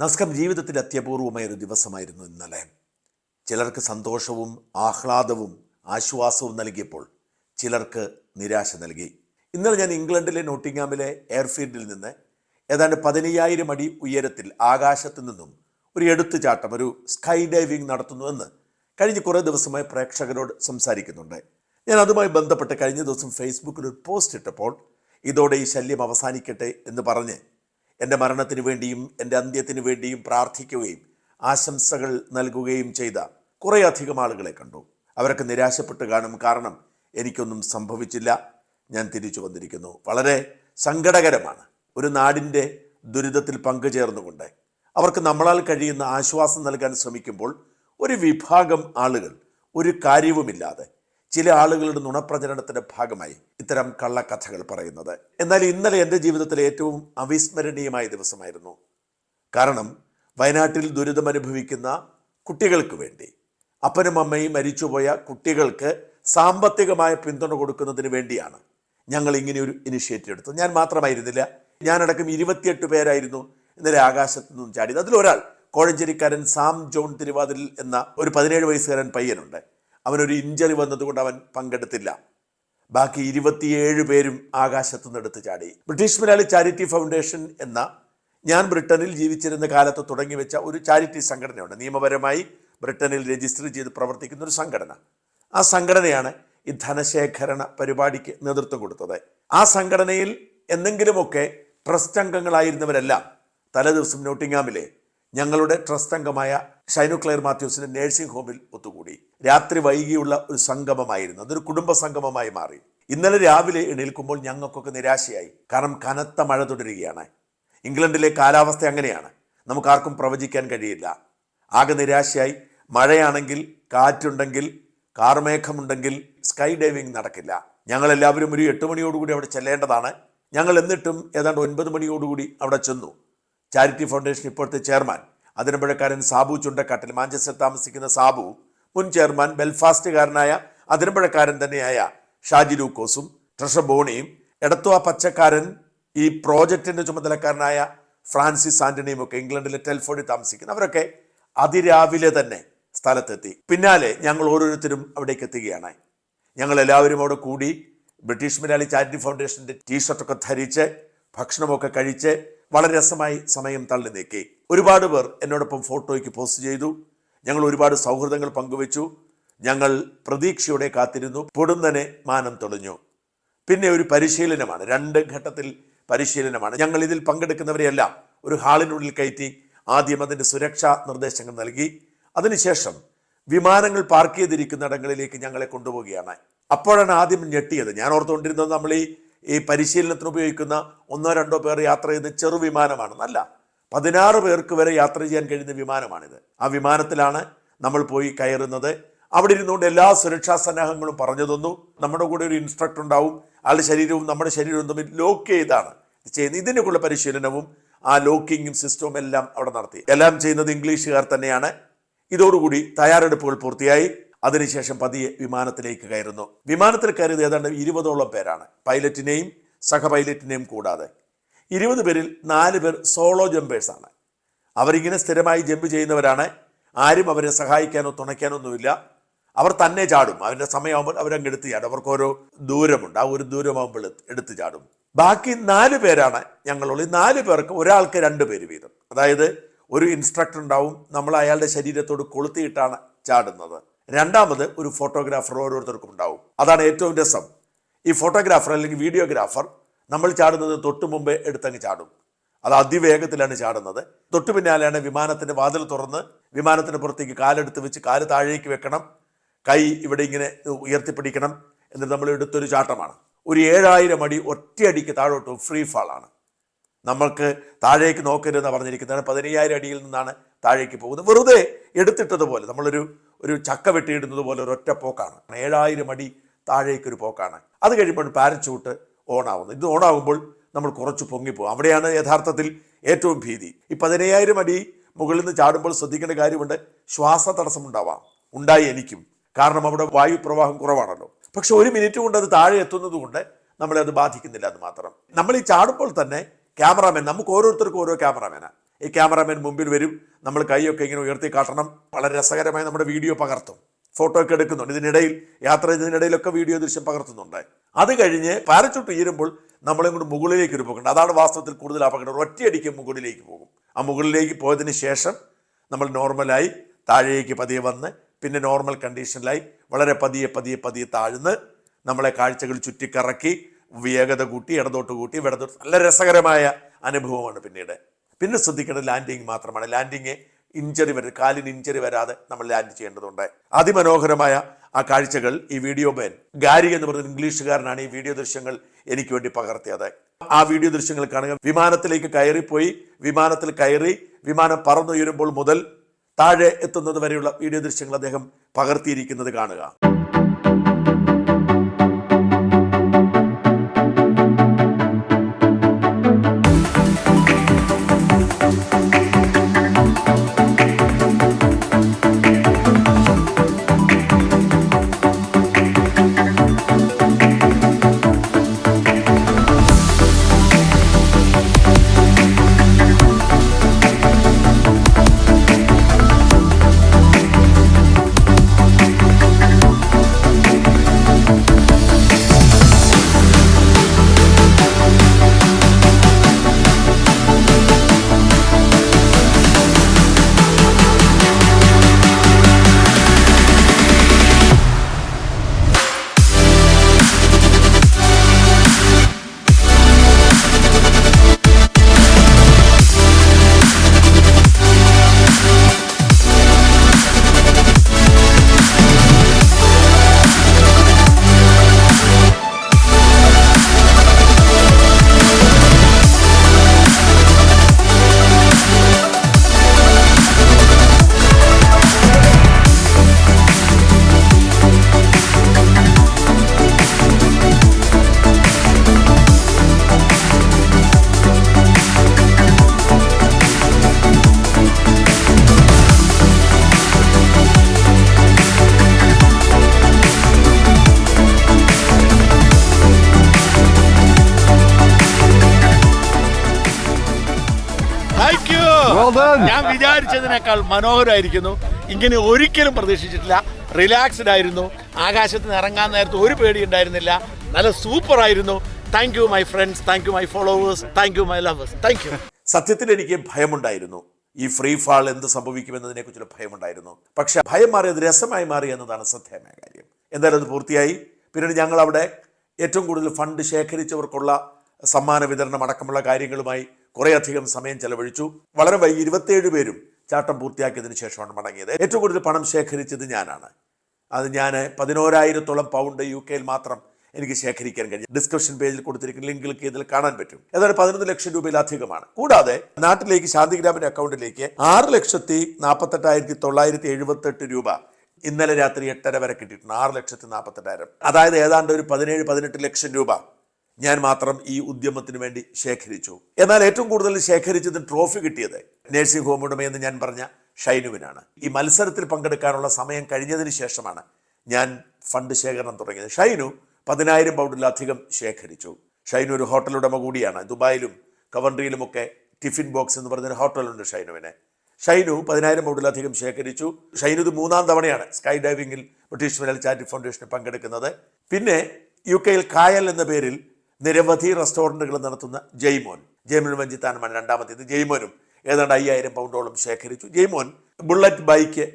നമസ്കാരം ജീവിതത്തിൽ അത്യപൂർവമായ ഒരു ദിവസമായിരുന്നു ഇന്നലെ. ചിലർക്ക് സന്തോഷവും ആഹ്ലാദവും ആശ്വാസവും നൽകിയപ്പോൾ ചിലർക്ക് നിരാശ നൽകി. ഇന്നലെ ഞാൻ ഇംഗ്ലണ്ടിലെ നോട്ടിങ്ങാമിലെ എയർഫീൽഡിൽ നിന്ന് ഏതാണ്ട് പതിനയ്യായിരം അടി ഉയരത്തിൽ ആകാശത്തു നിന്നും ഒരു എടുത്തുചാട്ടം ഒരു സ്കൈ ഡൈവിംഗ് നടത്തുന്നുവെന്ന് കഴിഞ്ഞ കുറേ ദിവസമായി പ്രേക്ഷകരോട് സംസാരിക്കുന്നുണ്ട്. ഞാൻ അതുമായി ബന്ധപ്പെട്ട് കഴിഞ്ഞ ദിവസം ഫേസ്ബുക്കിൽ ഒരു പോസ്റ്റ് ഇട്ടപ്പോൾ ഇതോടെ ഈ ശല്യം അവസാനിക്കട്ടെ എന്ന് പറഞ്ഞ് എന്റെ മരണത്തിന് വേണ്ടിയും എന്റെ അന്ത്യത്തിന് വേണ്ടിയും പ്രാർത്ഥിക്കുകയും ആശംസകൾ നൽകുകയും ചെയ്ത കുറേയധികം ആളുകളെ കണ്ടു. അവരൊക്കെ നിരാശപ്പെട്ട് കാണും കാരണം എനിക്കൊന്നും സംഭവിച്ചില്ല. ഞാൻ തിരിച്ചു വന്നിരിക്കുന്നു. വളരെ സങ്കടകരമാണ്. ഒരു നാടിന്റെ ദുരിതത്തിൽ പങ്കുചേർന്നുകൊണ്ട് അവർക്ക് നമ്മളാൽ കഴിയുന്ന ആശ്വാസം നൽകാൻ ശ്രമിക്കുമ്പോൾ ഒരു വിഭാഗം ആളുകൾ ഒരു കാര്യവുമില്ലാതെ ചില ആളുകളുടെ നുണപ്രചരണത്തിന്റെ ഭാഗമായി ഇത്തരം കള്ളക്കഥകൾ പറയുന്നത്. എന്നാൽ ഇന്നലെ എന്റെ ജീവിതത്തിലെ ഏറ്റവും അവിസ്മരണീയമായ ദിവസമായിരുന്നു. കാരണം വയനാട്ടിൽ ദുരിതമനുഭവിക്കുന്ന കുട്ടികൾക്ക് വേണ്ടി. അപ്പനും അമ്മയും മരിച്ചുപോയ കുട്ടികൾക്ക് സാമ്പത്തികമായ പിന്തുണ കൊടുക്കുന്നതിന് വേണ്ടിയാണ് ഞങ്ങൾ ഇങ്ങനെ ഒരു ഇനിഷ്യേറ്റീവ് എടുത്തത്. ഞാൻ മാത്രമായിരുന്നില്ല. ഞാനടക്കം ഇരുപത്തിയെട്ട് പേരായിരുന്നു ഇന്നലെ ആകാശത്തു നിന്നും ചാടിയത്. അതിലൊരാൾ കോഴഞ്ചേരിക്കാരൻ സാം ജോൺ തിരുവാതിൽ എന്ന ഒരു പതിനേഴ് വയസ്സുകാരൻ പയ്യനുണ്ട്. അവനൊരു ഇഞ്ചറി വന്നതുകൊണ്ട് അവൻ പങ്കെടുത്തില്ല. ബാക്കി ഇരുപത്തിയേഴ് പേരും ആകാശത്തു നിന്നെടുത്ത് ചാടി. ബ്രിട്ടീഷ് മലയാളി ചാരിറ്റി ഫൗണ്ടേഷൻ എന്ന ഞാൻ ബ്രിട്ടനിൽ ജീവിച്ചിരുന്ന കാലത്ത് തുടങ്ങി വെച്ച ഒരു ചാരിറ്റി സംഘടനയുണ്ട്. നിയമപരമായി ബ്രിട്ടനിൽ രജിസ്റ്റർ ചെയ്ത് പ്രവർത്തിക്കുന്ന ഒരു സംഘടന. ആ സംഘടനയാണ് ഈ ധനശേഖരണ പരിപാടിക്ക് നേതൃത്വം കൊടുത്തത്. ആ സംഘടനയിൽ എന്തെങ്കിലുമൊക്കെ ട്രസ്റ്റ് അംഗങ്ങളായിരുന്നവരെല്ലാം തലേദിവസം നോട്ടിങ്ങാമിലെ ഞങ്ങളുടെ ട്രസ്റ്റ് അംഗമായ ഷൈനു ക്ലെയർ മാത്യൂസിന്റെ നേഴ്സിംഗ് ഹോമിൽ ഒത്തുകൂടി. രാത്രി വൈകിയുള്ള ഒരു സംഗമമായിരുന്നു. അതൊരു കുടുംബ സംഗമമായി മാറി. ഇന്നലെ രാവിലെ എണീൽക്കുമ്പോൾ ഞങ്ങൾക്കൊക്കെ നിരാശയായി. കാരണം കനത്ത മഴ തുടരുകയാണ്. ഇംഗ്ലണ്ടിലെ കാലാവസ്ഥ അങ്ങനെയാണ്. നമുക്കാർക്കും പ്രവചിക്കാൻ കഴിയില്ല. ആകെ നിരാശയായി. മഴയാണെങ്കിൽ കാറ്റുണ്ടെങ്കിൽ കാർമേഘമുണ്ടെങ്കിൽ സ്കൈ ഡൈവിംഗ് നടക്കില്ല. ഞങ്ങൾ എല്ലാവരും ഒരു എട്ട് മണിയോടുകൂടി അവിടെ ചെല്ലേണ്ടതാണ്. ഞങ്ങൾ എന്നിട്ടും ഏതാണ്ട് ഒൻപത് മണിയോടുകൂടി അവിടെ ചെന്നു. ചാരിറ്റി ഫൗണ്ടേഷൻ ഇപ്പോഴത്തെ ചെയർമാൻ. അതിരമ്പഴക്കാരൻ സാബു ചുണ്ടക്കാട്ടിൽ. മാഞ്ചസ്റ്റർ താമസിക്കുന്ന സാബു മുൻ ചെയർമാൻ ബെൽഫാസ്റ്റുകാരനായ അതിരമ്പഴക്കാരൻ തന്നെയായ ഷാജി ലൂക്കോസും ട്രഷ ബോണിയും എടത്തുവ പച്ചക്കാരൻ ഈ പ്രോജക്റ്റിന്റെ ചുമതലക്കാരനായ ഫ്രാൻസിസ് ആന്റണിയും ഒക്കെ ഇംഗ്ലണ്ടിലെ ടെൽഫോണിൽ താമസിക്കുന്നു. അവരൊക്കെ അതിരാവിലെ തന്നെ സ്ഥലത്തെത്തി. പിന്നാലെ ഞങ്ങൾ ഓരോരുത്തരും അവിടേക്ക് എത്തുകയാണ്. ഞങ്ങൾ എല്ലാവരും അവിടെ കൂടി ബ്രിട്ടീഷ് മലയാളി ചാരിറ്റി ഫൗണ്ടേഷന്റെ ടീഷർട്ടൊക്കെ ധരിച്ച് ഭക്ഷണമൊക്കെ കഴിച്ച് വളരെ രസമായി സമയം തള്ളി നീക്കി. ഒരുപാട് പേർ എന്നോടൊപ്പം ഫോട്ടോയ്ക്ക് പോസ്റ്റ് ചെയ്തു. ഞങ്ങൾ ഒരുപാട് സൗഹൃദങ്ങൾ പങ്കുവച്ചു. ഞങ്ങൾ പ്രതീക്ഷയോടെ കാത്തിരുന്നു. പൊടുന്നനെ മാനം തെളിഞ്ഞു പിന്നെ ഒരു പരിശീലനമാണ്. രണ്ട് ഘട്ടത്തിൽ പരിശീലനമാണ്. ഞങ്ങൾ ഇതിൽ പങ്കെടുക്കുന്നവരെയെല്ലാം ഒരു ഹാളിനുള്ളിൽ കയറ്റി ആദ്യം അതിന്റെ സുരക്ഷാ നിർദ്ദേശങ്ങൾ നൽകി. അതിനുശേഷം വിമാനങ്ങൾ പാർക്ക് ചെയ്തിരിക്കുന്നിടങ്ങളിലേക്ക് ഞങ്ങളെ കൊണ്ടുപോവുകയാണ്. അപ്പോഴാണ് ആദ്യം ഞെട്ടിയത്. ഞാൻ ഓർത്തുകൊണ്ടിരുന്നത് നമ്മൾ ഈ ഈ പരിശീലനത്തിന് ഉപയോഗിക്കുന്ന ഒന്നോ രണ്ടോ പേർ യാത്ര ചെയ്യുന്ന ചെറുവിമാനമാണ് അല്ല പതിനാറ് പേർക്ക് വരെ യാത്ര ചെയ്യാൻ കഴിയുന്ന വിമാനമാണിത്. ആ വിമാനത്തിലാണ് നമ്മൾ പോയി കയറുന്നത്. അവിടെ ഇരുന്നുകൊണ്ട് എല്ലാ സുരക്ഷാ സന്നാഹങ്ങളും പറഞ്ഞു തന്നു. നമ്മുടെ കൂടെ ഒരു ഇൻസ്ട്രക്ടർ ഉണ്ടാവും. ആളുടെ ശരീരവും നമ്മുടെ ശരീരവും തമ്മിൽ ലോക്ക് ചെയ്താണ്. ചെയ്യുന്നത്. ഇതിനൊക്കെയുള്ള പരിശീലനവും ആ ലോക്കിങ്ങും സിസ്റ്റവും എല്ലാം അവിടെ നടത്തി. എല്ലാം ചെയ്യുന്നത് ഇംഗ്ലീഷുകാർ തന്നെയാണ്. ഇതോടുകൂടി തയ്യാറെടുപ്പുകൾ പൂർത്തിയായി. അതിനുശേഷം പതിയെ വിമാനത്തിലേക്ക് കയറുന്നു. വിമാനത്തിൽ കയറിയത് ഏതാണ്ട് ഇരുപതോളം പേരാണ്. പൈലറ്റിനെയും സഹ പൈലറ്റിനെയും കൂടാതെ. ഇരുപത് പേരിൽ നാല് പേർ സോളോ ജമ്പേഴ്സാണ്. അവരിങ്ങനെ സ്ഥിരമായി ജമ്പ് ചെയ്യുന്നവരാണ്. ആരും അവരെ സഹായിക്കാനോ തുണയ്ക്കാനോ ഒന്നുമില്ല. അവർ തന്നെ ചാടും. അവരുടെ സമയമാകുമ്പോൾ അവരങ്ങ് എടുത്ത് ചാടും. അവർക്ക് ഓരോ ദൂരമുണ്ട്. ആ ഒരു ദൂരമാകുമ്പോൾ എടുത്ത് ചാടും. ബാക്കി നാല് പേരാണ് ഞങ്ങളുള്ള ഈ നാല് പേർക്ക് ഒരാൾക്ക് രണ്ട് പേര് വീതം. അതായത് ഒരു ഇൻസ്ട്രക്ടർ ഉണ്ടാവും. നമ്മൾ അയാളുടെ ശരീരത്തോട് കൊളുത്തിയിട്ടാണ് ചാടുന്നത്. രണ്ടാമത് ഒരു ഫോട്ടോഗ്രാഫർ ഓരോരുത്തർക്കും ഉണ്ടാവും. അതാണ് ഏറ്റവും രസം. ഈ ഫോട്ടോഗ്രാഫർ അല്ലെങ്കിൽ വീഡിയോഗ്രാഫർ നമ്മൾ ചാടുന്നത് തൊട്ടു മുമ്പേ എടുത്തങ്ങ് ചാടും. അത് അതിവേഗത്തിലാണ് ചാടുന്നത്. തൊട്ടു പിന്നാലെയാണ് വിമാനത്തിന്റെ വാതിൽ തുറന്ന് വിമാനത്തിന് പുറത്തേക്ക് കാലെടുത്ത് വെച്ച് കാൽ താഴേക്ക് വെക്കണം. കൈ ഇവിടെ ഇങ്ങനെ ഉയർത്തിപ്പിടിക്കണം. എന്നിട്ട് നമ്മൾ എടുത്തൊരു ചാട്ടമാണ്. ഒരു ഏഴായിരം അടി ഒറ്റയടിക്ക് താഴോട്ട് ഫ്രീ ഫാളാണ്. നമ്മൾക്ക് താഴേക്ക് നോക്കരുതെന്ന് പറഞ്ഞിരിക്കുന്നതാണ് പതിനയ്യായിരം അടിയിൽ നിന്നാണ് താഴേക്ക് പോകുന്നത്. വെറുതെ എടുത്തിട്ടതുപോലെ നമ്മളൊരു ഒരു ചക്ക വെട്ടിയിടുന്നത് പോലെ ഒരു ഒറ്റ പോക്കാണ്. ഏഴായിരം അടി താഴേക്കൊരു പോക്കാണ്. അത് കഴിയുമ്പോൾ പാരച്ചൂട്ട് ഓണാവുന്നു ഇത് ഓണാകുമ്പോൾ നമ്മൾ കുറച്ച് പൊങ്ങിപ്പോകും. അവിടെയാണ് യഥാർത്ഥത്തിൽ ഏറ്റവും ഭീതി. ഈ പതിനയ്യായിരം അടി മുകളിൽ നിന്ന് ചാടുമ്പോൾ ശ്രദ്ധിക്കേണ്ട കാര്യമുണ്ട്. ശ്വാസ തടസ്സം ഉണ്ടാവാം ഉണ്ടായി എനിക്കും. കാരണം അവിടെ വായു പ്രവാഹം കുറവാണല്ലോ. പക്ഷെ ഒരു മിനിറ്റ് കൊണ്ട് അത് താഴെ എത്തുന്നത് കൊണ്ട് നമ്മളെ അത് ബാധിക്കുന്നില്ല അത് മാത്രം. നമ്മൾ ഈ ചാടുമ്പോൾ തന്നെ ക്യാമറാമാൻ നമുക്ക് ഓരോരുത്തർക്കും ഓരോ ക്യാമറാമാനാണ്. ഈ ക്യാമറാമാൻ മുമ്പിൽ വരും. നമ്മൾ കൈയൊക്കെ ഇങ്ങനെ ഉയർത്തി കാട്ടണം. വളരെ രസകരമായി നമ്മുടെ വീഡിയോ പകർത്തും. ഫോട്ടോ ഒക്കെ എടുക്കുന്നുണ്ട്. ഇതിനിടയിൽ യാത്ര ചെയ്തതിനിടയിലൊക്കെ വീഡിയോ ദൃശ്യം പകർത്തുന്നുണ്ട്. അത് കഴിഞ്ഞ് പാരച്ചൂട്ട് ഉയരുമ്പോൾ നമ്മളെ കൊണ്ട് മുകളിലേക്ക് ഒരു പോകേണ്ട അതാണ് വാസ്തവത്തിൽ കൂടുതൽ അപകടം. ഒറ്റയടിക്ക് മുകളിലേക്ക് പോകും. ആ മുകളിലേക്ക് പോയതിന് ശേഷം നമ്മൾ നോർമലായി താഴേക്ക് പതിയെ വന്ന് പിന്നെ നോർമൽ കണ്ടീഷനിലായി വളരെ പതിയെ പതിയെ പതിയെ താഴ്ന്ന് നമ്മളെ കാഴ്ചകൾ ചുറ്റിക്കറക്കി വേഗത കൂട്ടി ഇടതോട്ട് കൂട്ടി ഇടതോട്ട് നല്ല രസകരമായ അനുഭവമാണ് പിന്നീട്. പിന്നെ ശ്രദ്ധിക്കേണ്ടത് ലാൻഡിങ് മാത്രമാണ്. ലാൻഡിങ് ഇഞ്ചറി വരും കാലിന് ഇഞ്ചറി വരാതെ നമ്മൾ ലാൻഡ് ചെയ്യേണ്ടതുണ്ട്. അതിമനോഹരമായ ആ കാഴ്ചകൾ ഈ വീഡിയോ മേൻ ഗാരി എന്ന് പറയുന്ന ഇംഗ്ലീഷുകാരനാണ് ഈ വീഡിയോ ദൃശ്യങ്ങൾ എനിക്ക് വേണ്ടി പകർത്തിയത്. ആ വീഡിയോ ദൃശ്യങ്ങൾ കാണുക വിമാനത്തിലേക്ക് കയറിപ്പോയി വിമാനത്തിൽ കയറി വിമാനം പറന്നുയരുമ്പോൾ മുതൽ താഴെ എത്തുന്നത് വരെയുള്ള വീഡിയോ ദൃശ്യങ്ങൾ അദ്ദേഹം പകർത്തിയിരിക്കുന്നത് കാണുക. ഞാൻ വിചാരിച്ചതിനേക്കാൾ മനോഹരമായിരിക്കുന്നു. ഇങ്ങനെ ഒരിക്കലും പ്രതീക്ഷിച്ചിട്ടില്ല. റിലാക്സ്ഡ് ആയിരുന്നു. ആകാശത്ത് നിന്ന് ഇറങ്ങാൻ നേരത്ത് ഒരു പേടി ഉണ്ടായിരുന്നില്ല. നല്ല സൂപ്പർ ആയിരുന്നു. Thank you my friends thank you my followers thank you my lovers thank you സത്യത്തിൽ എനിക്ക് ഭയമുണ്ടായിരുന്നു. ഈ ഫ്രീ ഫാൾ എന്ത് സംഭവിക്കുമെന്നതിനെ കുറിച്ചുള്ള ഭയമുണ്ടായിരുന്നു. പക്ഷെ ഭയം മാറിയത് രസമായി മാറി എന്നതാണ് ശ്രദ്ധേയമായ കാര്യം. എന്തായാലും അത് പൂർത്തിയായി. പിന്നീട് ഞങ്ങൾ അവിടെ ഏറ്റവും കൂടുതൽ ഫണ്ട് ശേഖരിച്ചവർക്കുള്ള സമ്മാന വിതരണം അടക്കമുള്ള കാര്യങ്ങളുമായി കുറേയധികം സമയം ചെലവഴിച്ചു. വളരെ വൈകി ഇരുപത്തേഴ് പേരും ചാട്ടം പൂർത്തിയാക്കിയതിന് ശേഷമാണ് മടങ്ങിയത്. ഏറ്റവും കൂടുതൽ പണം ശേഖരിച്ചത് ഞാനാണ്. അത് ഞാൻ പതിനോരായിരത്തോളം പൗണ്ട് യു കെയിൽ മാത്രം എനിക്ക് ശേഖരിക്കാൻ കഴിഞ്ഞു. ഡിസ്ക്രിപ്ഷൻ പേജിൽ കൊടുത്തിരിക്കുന്ന ലിങ്ക് ചെയ്താൽ കാണാൻ പറ്റും. ഏതാണ്ട് പതിനൊന്ന് ലക്ഷം രൂപയിലധികമാണ് കൂടാതെ നാട്ടിലേക്ക് ശാന്തിഗ്രാമിന്റെ അക്കൗണ്ടിലേക്ക് ആറ് ലക്ഷത്തി നാൽപ്പത്തെട്ടായിരത്തി തൊള്ളായിരത്തി എഴുപത്തെട്ട് രൂപ ഇന്നലെ രാത്രി എട്ടര വരെ കിട്ടിയിട്ടുണ്ട്. ആറ് ലക്ഷത്തി നാൽപ്പത്തെട്ടായിരം അതായത് ഏതാണ്ട് ഒരു പതിനേഴ് പതിനെട്ട് ലക്ഷം രൂപ. ഞാൻ മാത്രം ഈ ഉദ്യമത്തിന് വേണ്ടി ശേഖരിച്ചു. എന്നാൽ ഏറ്റവും കൂടുതൽ ശേഖരിച്ചത് ട്രോഫി കിട്ടിയത് നേഴ്സിംഗ് ഹോം ഉടമയെന്ന് ഞാൻ പറഞ്ഞ ഷൈനുവിനാണ്. ഈ മത്സരത്തിൽ പങ്കെടുക്കാനുള്ള സമയം കഴിഞ്ഞതിന് ശേഷമാണ് ഞാൻ ഫണ്ട് ശേഖരണം തുടങ്ങിയത്. ഷൈനു പതിനായിരം പൗണ്ടിലധികം ശേഖരിച്ചു. ഷൈനു ഒരു ഹോട്ടൽ ഉടമ കൂടിയാണ്. ദുബായിലും കവൻട്രിയിലുമൊക്കെ ടിഫിൻ ബോക്സ് എന്ന് പറഞ്ഞൊരു ഹോട്ടലുണ്ട് ഷൈനുവിന്. ഷൈനു പതിനായിരം പൗണ്ടിലധികം ശേഖരിച്ചു. ഷൈനു ഇത് മൂന്നാം തവണയാണ് സ്കൈ ഡൈവിംഗിൽ ബ്രിട്ടീഷ് മെഡൽ ചാരിറ്റി ഫൗണ്ടേഷന് പങ്കെടുക്കുന്നത്. പിന്നെ യു കെയിൽ കായൽ എന്ന പേരിൽ നിരവധി റെസ്റ്റോറന്റുകൾ നടത്തുന്ന ജയ്മോൻ. ജയ്മോൻ വഞ്ചിത്താനുമാണ് രണ്ടാമത്തേത്. ജയ്മോനും ഏതാണ്ട് അയ്യായിരം പൗണ്ടോളം ശേഖരിച്ചു. ജയ്മോൻ ബുള്ളറ്റ് ബൈക്ക്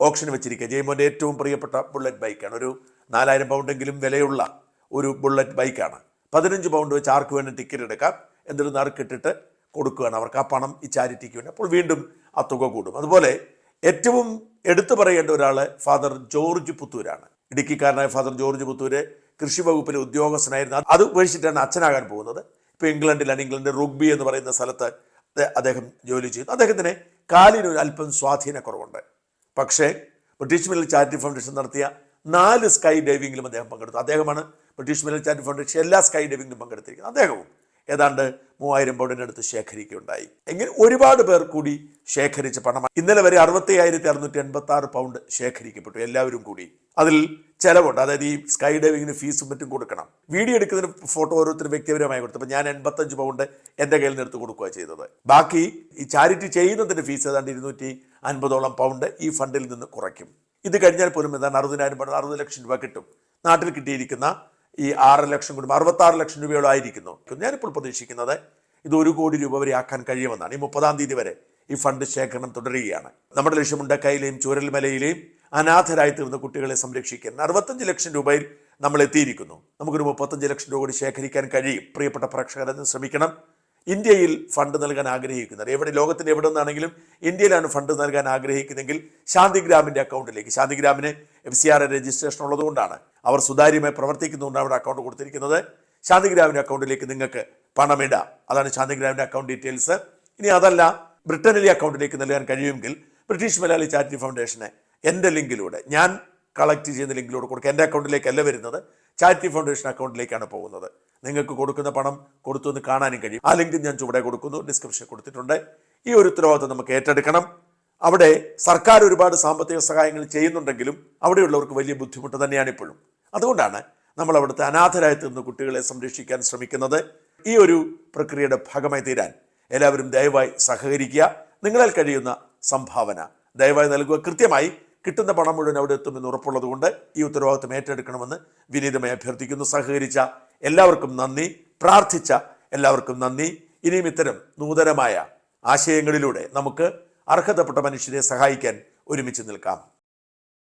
ഓപ്ഷൻ വെച്ചിരിക്കുക ജയ്മോന്റെ ഏറ്റവും പ്രിയപ്പെട്ട ബുള്ളറ്റ് ബൈക്കാണ്. ഒരു നാലായിരം പൗണ്ടെങ്കിലും വിലയുള്ള ഒരു ബുള്ളറ്റ് ബൈക്കാണ്. പതിനഞ്ച് പൗണ്ട് വെച്ച് ആർക്ക് വേണം ടിക്കറ്റ് എടുക്കാം. എന്നിട്ട് നറുക്കിട്ടിട്ട് കൊടുക്കുകയാണ്. അവർക്ക് ആ പണം ഈ ചാരിറ്റിക്ക് വേണ്ടി. അപ്പോൾ വീണ്ടും ആ തുക കൂടും. അതുപോലെ ഏറ്റവും എടുത്തു പറയേണ്ട ഒരാൾ ഫാദർ ജോർജ് പുത്തൂരാണ്. ഇടുക്കിക്കാരനായ ഫാദർ ജോർജ് പുത്തൂര് കൃഷി വകുപ്പിലെ ഉദ്യോഗസ്ഥനായിരുന്നു. അത് ഉപേക്ഷിച്ചിട്ടാണ് അച്ഛനാകാൻ പോകുന്നത്. ഇപ്പോൾ ഇംഗ്ലണ്ടിലാണ്. ഇംഗ്ലണ്ട് റുഗ്ബി എന്ന് പറയുന്ന സ്ഥലത്ത് അദ്ദേഹം ജോലി ചെയ്യുന്നു. അദ്ദേഹത്തിന് കാലിന് ഒരു അല്പം സ്വാധീനക്കുറവുണ്ട് പക്ഷേ ബ്രിട്ടീഷ് മിലിറ്ററി ചാരിറ്റി ഫൗണ്ടേഷൻ നടത്തിയ നാല് സ്കൈ ഡൈവിങ്ങിലും അദ്ദേഹം പങ്കെടുത്തു. അദ്ദേഹമാണ് ബ്രിട്ടീഷ് മിലിറ്ററി ചാരിറ്റി ഫൗണ്ടേഷൻ എല്ലാ സ്കൈ ഡൈവിങ്ങിലും പങ്കെടുത്തിരിക്കുന്നത്. അദ്ദേഹവും ഏതാണ്ട് മൂവായിരം പൗണ്ടിന്റെ അടുത്ത് ശേഖരിക്കുകയുണ്ടായി. എങ്കിൽ ഒരുപാട് പേർ കൂടി ശേഖരിച്ച പണം ഇന്നലെ വരെ അറുപത്തി ആയിരത്തി അറുന്നൂറ്റി എൺപത്തി ആറ് പൗണ്ട് ശേഖരിക്കപ്പെട്ടു എല്ലാവരും കൂടി. അതിൽ ചിലവുണ്ട്. അതായത് ഈ സ്കൈ ഡൈവിങ്ങിന് ഫീസും മറ്റും കൊടുക്കണം. വീഡിയോ എടുക്കുന്നതിന് ഫോട്ടോ ഓരോരുത്തരും വ്യക്തിപരമായി കൊടുത്തു അപ്പോൾ ഞാൻ എൺപത്തഞ്ച് പൗണ്ട് എന്റെ കയ്യിൽ നിന്ന് എടുത്ത് കൊടുക്കുക ചെയ്തത്. ബാക്കി ഈ ചാരിറ്റി ചെയ്യുന്നതിന്റെ ഫീസ് ഏതാണ്ട് ഇരുന്നൂറ്റി അൻപതോളം പൗണ്ട് ഈ ഫണ്ടിൽ നിന്ന് കുറയ്ക്കും. ഇത് കഴിഞ്ഞാൽ പോലും എന്താണ് അറുപതിനായിരം പൗണ്ട് അറുപത് ലക്ഷം രൂപ കിട്ടും. നാട്ടിൽ കിട്ടിയിരിക്കുന്ന ഈ ആറ് ലക്ഷം കുടുംബം അറുപത്താറ് ലക്ഷം രൂപയോളം ആയിരിക്കുന്നു. ഞാനിപ്പോൾ പ്രതീക്ഷിക്കുന്നത് ഇത് ഒരു കോടി രൂപ വരെ ആക്കാൻ കഴിയുമെന്നാണ്. ഈ മുപ്പതാം തീയതി വരെ ഈ ഫണ്ട് ശേഖരണം തുടരുകയാണ്. നമ്മുടെ ലക്ഷ്യമുണ്ട മുണ്ടക്കയിലെയും ചൂരൽമലയിലെയും അനാഥരായി തീർന്ന കുട്ടികളെ സംരക്ഷിക്കാൻ. അറുപത്തഞ്ച് ലക്ഷം രൂപയിൽ നമ്മൾ എത്തിയിരിക്കുന്നു. നമുക്കൊരു മുപ്പത്തഞ്ച് ലക്ഷം രൂപ കൂടി ശേഖരിക്കാൻ കഴിയും. പ്രിയപ്പെട്ട പ്രേക്ഷകരെന്ന് ശ്രമിക്കണം. ഇന്ത്യയിൽ ഫണ്ട് നൽകാൻ ആഗ്രഹിക്കുന്നത്. എവിടെ ലോകത്തിന്റെ എവിടെ നിന്നാണെങ്കിലും ഇന്ത്യയിലാണ് ഫണ്ട് നൽകാൻ ആഗ്രഹിക്കുന്നതെങ്കിൽ ശാന്തിഗ്രാമിന്റെ അക്കൗണ്ടിലേക്ക്. ശാന്തിഗ്രാമിന് എഫ് സി ആർ രജിസ്ട്രേഷൻ ഉള്ളതുകൊണ്ടാണ്. അവർ സുതാര്യമായി പ്രവർത്തിക്കുന്നതുകൊണ്ടാണ് അവിടെ അക്കൗണ്ട് കൊടുത്തിരിക്കുന്നത്. ശാന്തിഗ്രാമിന്റെ അക്കൗണ്ടിലേക്ക് നിങ്ങൾക്ക് പണമിടാം അതാണ് ശാന്തിഗ്രാമിന്റെ അക്കൗണ്ട് ഡീറ്റെയിൽസ്. ഇനി അതല്ല ബ്രിട്ടനിലെ അക്കൗണ്ടിലേക്ക് നൽകാൻ കഴിയുമെങ്കിൽ ബ്രിട്ടീഷ് മലയാളി ചാരിറ്റി ഫൗണ്ടേഷന് എന്റെ ലിങ്കിലൂടെ ഞാൻ കളക്ട് ചെയ്യുന്ന ലിങ്കിലൂടെ കൊടുക്കുക എന്റെ അക്കൗണ്ടിലേക്കല്ല വരുന്നത് ചാരിറ്റി ഫൗണ്ടേഷൻ അക്കൗണ്ടിലേക്കാണ് പോകുന്നത്. നിങ്ങൾക്ക് കൊടുക്കുന്ന പണം കൊടുത്തു എന്ന് കാണാനും കഴിയും. ആ ലിങ്ക് ഞാൻ ചുവടെ കൊടുക്കുന്നു ഡിസ്ക്രിപ്ഷൻ കൊടുത്തിട്ടുണ്ട്. ഈ ഒരു ഉത്തരവാദിത്വം നമുക്ക് ഏറ്റെടുക്കണം. അവിടെ സർക്കാർ ഒരുപാട് സാമ്പത്തിക സഹായങ്ങൾ ചെയ്യുന്നുണ്ടെങ്കിലും അവിടെയുള്ളവർക്ക് വലിയ ബുദ്ധിമുട്ട് തന്നെയാണ് ഇപ്പോഴും. അതുകൊണ്ടാണ് നമ്മൾ അവിടുത്തെ അനാഥരായി തീർന്ന കുട്ടികളെ സംരക്ഷിക്കാൻ ശ്രമിക്കുന്നത്. ഈ ഒരു പ്രക്രിയയുടെ ഭാഗമായി തീരാൻ എല്ലാവരും ദയവായി സഹകരിക്കുക. നിങ്ങളാൽ കഴിയുന്ന സംഭാവന ദയവായി നൽകുക. കൃത്യമായി കിട്ടുന്ന പണം മുഴുവൻ അവിടെ എത്തുമെന്ന് ഉറപ്പുള്ളതുകൊണ്ട് ഈ ഉത്തരവാദിത്വം ഏറ്റെടുക്കണമെന്ന് വിനീതമായി അഭ്യർത്ഥിക്കുന്നു. സഹകരിച്ച എല്ലാവർക്കും നന്ദി. പ്രാർത്ഥിച്ച എല്ലാവർക്കും നന്ദി. ഇനിയും ഇത്തരം നൂതനമായ ആശയങ്ങളിലൂടെ നമുക്ക് അർഹതപ്പെട്ട മനുഷ്യരെ സഹായിക്കാൻ ഒരുമിച്ച് നിൽക്കാം.